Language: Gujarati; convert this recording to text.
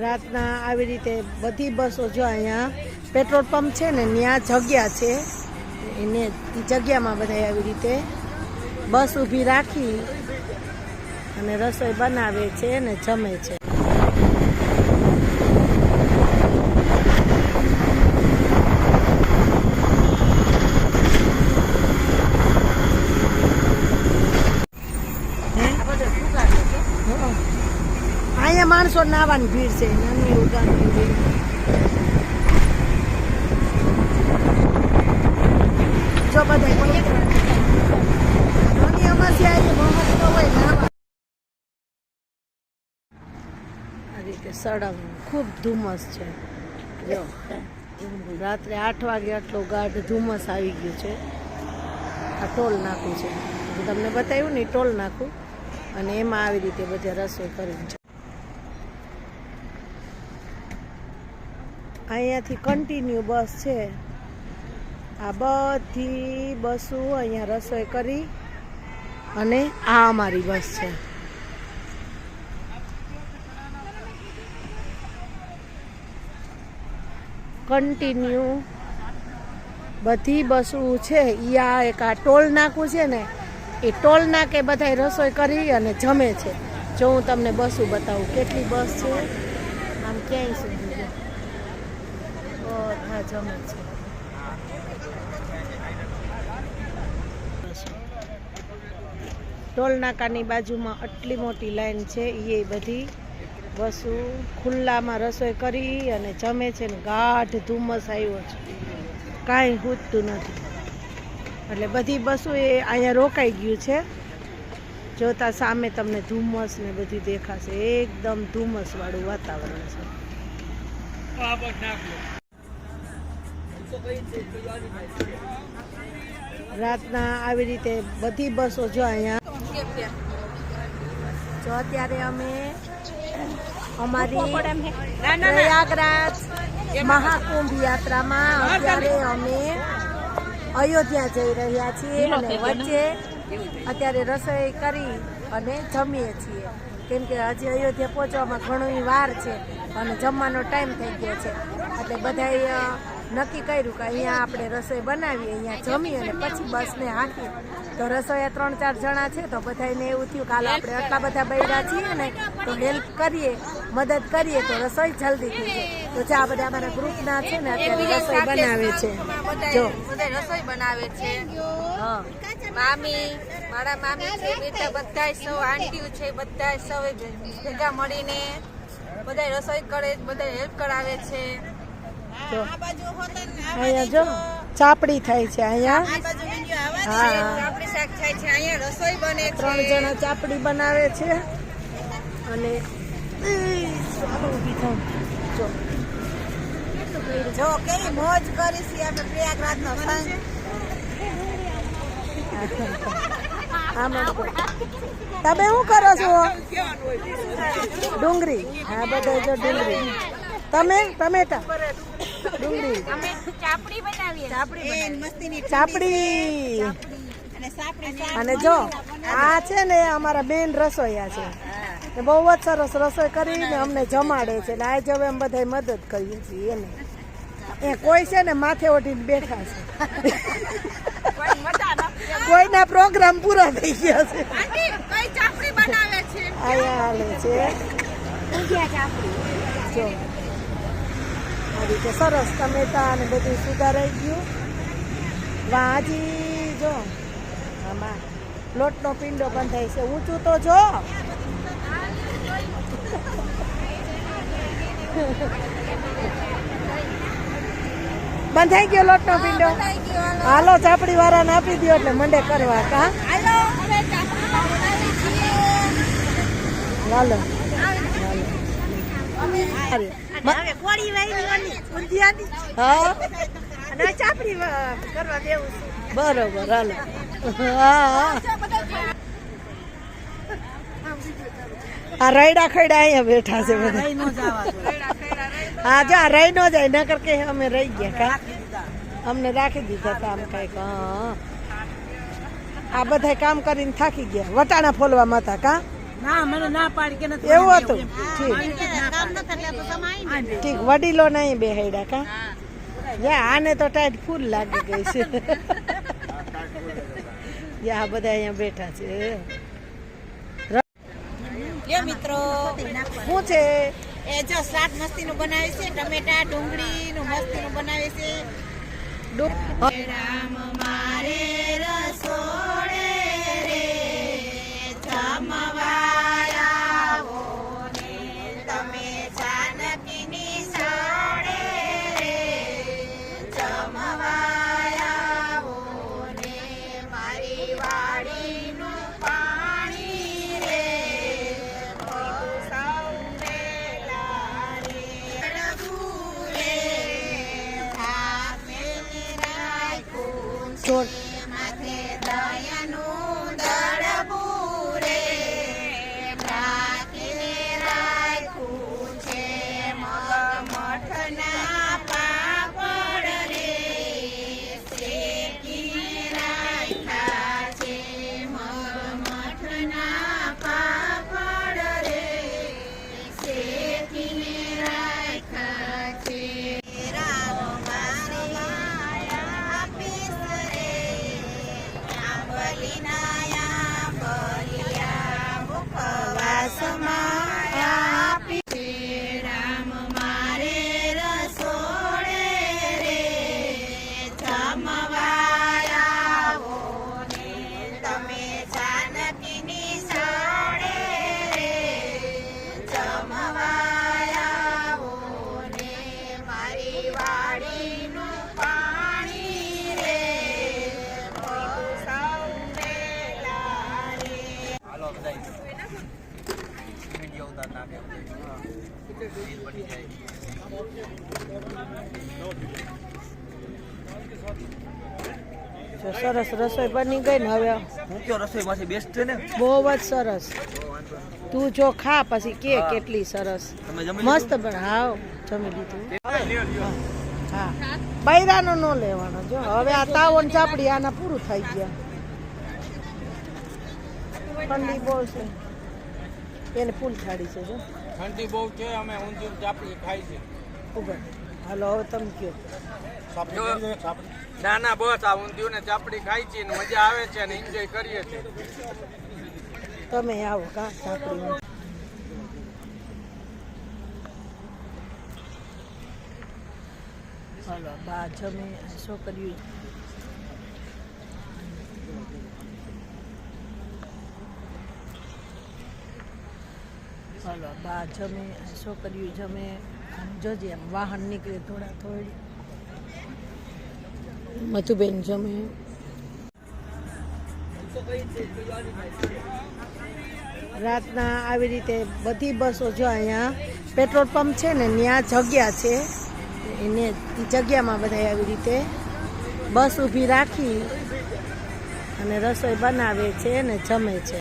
રાતના આવી રીતે બધી બસો જો અહીંયા પેટ્રોલ પંપ છે ને, ત્યાં જગ્યા છે. એને જગ્યામાં બધા આવી રીતે બસ ઊભી રાખી અને રસોઈ બનાવે છે ને જમે છે હં. અહીંયા માણસો નાવાની ભીડ છે, નાની ઉગાની ભીડ. જો બધા અમાસી આવી મહત્વ હોય આ રીતે સળંગ ખૂબ ધુમ્મસ છે. જો, રાત્રે આઠ વાગે આટલો ગાઢ ધુમ્મસ આવી ગયું છે. આ ટોલ નાખું છે. તમને બતાવ્યું ને ટોલ નાખું અને એમાં આવી રીતે બધે રસોઈ કરી છે અહીંયાથી કન્ટિન્યુ બસ છે. આ બધી બસો અહીંયા રસોઈ કરી અને આ અમારી બસ છે. કન્ટિન્યુ બધી બસો છે. ઈ આ એક આ ટોલ નાકું છે ને, એ ટોલ નાકે બધા રસોઈ કરી અને જમે છે. જો હું તમને બસો બતાવું, કેટલી બસ છે? આમ ક્યાંય સુધી. બધા જમે છે. ટોલનાકાની બાજુમાં આટલી મોટી લાઈન છે એ બધી. બસો ખુલ્લામાં રસોઈ કરી અને જમે છે ને ગાઢ ધુમ્મસ આવ્યો છે. કાંઈ હૂજતું નથી. એટલે બધી બસો એ અહીંયા રોકાઈ ગયું છે. જોતા સામે તમને ધુમ્મસ ને બધું દેખાશે. એકદમ ધુમ્મસ વાળું વાતાવરણ છે. રાતના આવી રીતે બધી બસો જો અહીંયા. જો અત્યારે અમે અમારી પ્રયાગરાજ મહાકુંભ યાત્રામાં અત્યારે અમે અયોધ્યા જઈ રહ્યા છીએ અને વચ્ચે અત્યારે રસોઈ કરી અને જમીએ છીએ. કેમ કે હજી અયોધ્યા પહોંચવામાં ઘણી વાર છે અને જમવાનો ટાઈમ થઈ ગયો છે. એટલે બધાએ અ, નક્કી કર્યું કે અહીંયા આપણે રસોઈ બનાવીએ અહીંયા જમી અને પછી બસને હાંકીએ. તો રસોઈયા ત્રણ ચાર જણા છે તો બધાને એવું થયું કાલે આપણે આટલા બધા બૈરા છીએ ને તો હેલ્પ કરીએ મદદ કરીએ તો રસોઈ જલ્દી થઈ જાય. તો જે આ બધા અમારા ગ્રુપના છે ને અત્યારે રસોઈ બનાવે છે. જો. બધા રસોઈ બનાવે છે. હા. મામી મારા મામી છે બેટા બધા સૌ આંટીઓ છે બધા સૌ ભેગા મળીને બધા રસોઈ કરે બધા હેલ્પ કરાવે છે. જો. અહીંયા જો. ચાપડી થાય છે અહીંયા. હા, છે હા. આપણી શાક થાય છે. અહીંયા રસોઈ બને ત્રણ જણા ચાપડી બનાવે છે. અને. જો. જો કેવી મોજ કરી છે આપણે પ્રયાગરાજ નો સંગ આમાં તમે શું કરો છો? ડુંગળી. હા બધા જો ડુંગળી. તમે? ટમેટા ડુંગળી. અમે ચાપડી બનાવીએ ચાપડી મસ્તીની ચાપડી. અને સાપડી અને જો આ છે ને અમારા બેન રસોઈયા છે. એ બહુ જ સરસ રસોઈ કરીને અમને જમાડે છે. એટલે આજે હવે અમે બધા મદદ કરીએ છીએ એને. એ કોઈ છે ને માથે ઓઢીને બેઠા છે. કોઈના પ્રોગ્રામ પૂરા થઈ ગયા છે. આંટી કઈ ચાપડી બનાવે છે? અહીંયા હાલે છે. જો. આ રીતે સરસ ટમેટા અને બધું સુધારાઈ ગયું. વાજી જો. આમાં લોટનો પિંડો બંધાય છે. ઊંચું તો જો. બંધાઈ ગયો લોટનો પિંડો? હાલો. ચાપડી વાળાને આપી દો એટલે મંડે કરવા કા? હાલો હાલો. હવે કોળી ઊંધિયાની હા. અને ચાપડી કરવા દેવું બરોબર હાલો. હા હા. આ રૈડા ખૈડા અહીંયા બેઠા છે બધા. હા જો આ રહી ન જાય નકર કે અમે રહી ગયા કા? અમને રાખી દીધા કામ કંઈક હા આ બધા કામ કરીને થાકી ગયા. વટાણા ફોલવામાં માતા કા? ના મને ના પાડી કે નથી એવું હતું? ઠીક. કામ ન કરે તો તમે આવી ઠીક વડીલો નહીં બેહાડ્યા કા? જા આને તો ટાઈટ ફૂલ લાગી ગઈ છે. જા આ બધા અહીંયા બેઠા છે. મિત્રો. શું છે? એ જો શાક મસ્તીનું બનાવે છે ટમેટા ડુંગળીનું મસ્તીનું બનાવે છે. ડુ- રામ મારે રસોડે. Short જો સરસ રસોઈ બની ગઈ ને હવે. હું રસોઈમાંથી બેસ્ટ છે ને? બહુ જ સરસ. તું જો ખા પછી કે કેટલી સરસ. મસ્ત પણ હાવ જમી લીધું. હા. બૈરાનો ન લેવાનો. જો હવે આ તાવન ચાપડી આના પૂરું થઈ ગયા. ઠંડી બહુ છે. એને ફૂલ થાળી છે જો. ઠંડી બહુ છે અમે ઊંધિયું ચાપડી ખાઈ છે. ઉભર હાલો હવે તમે કયો. ના ના બસ આ ઊંધિયું ને ચાપડી ખાઈ છે ને મજા આવે છે અને એન્જોય કરીએ છીએ. તમે આવો કા ચાપડી હાલો બા જમે શું કર્યું? હાલો બા જમે શું કર્યું? જમે જોજે એમ વાહન નીકળે થોડા થોડી. મધુબેન જમે. રાતના આવી રીતે બધી બસો જો અહીંયા પેટ્રોલ પંપ છે ને, ત્યાં જગ્યા છે. એને જગ્યામાં બધા આવી રીતે બસ ઊભી રાખી અને રસોઈ બનાવે છે અને જમે છે.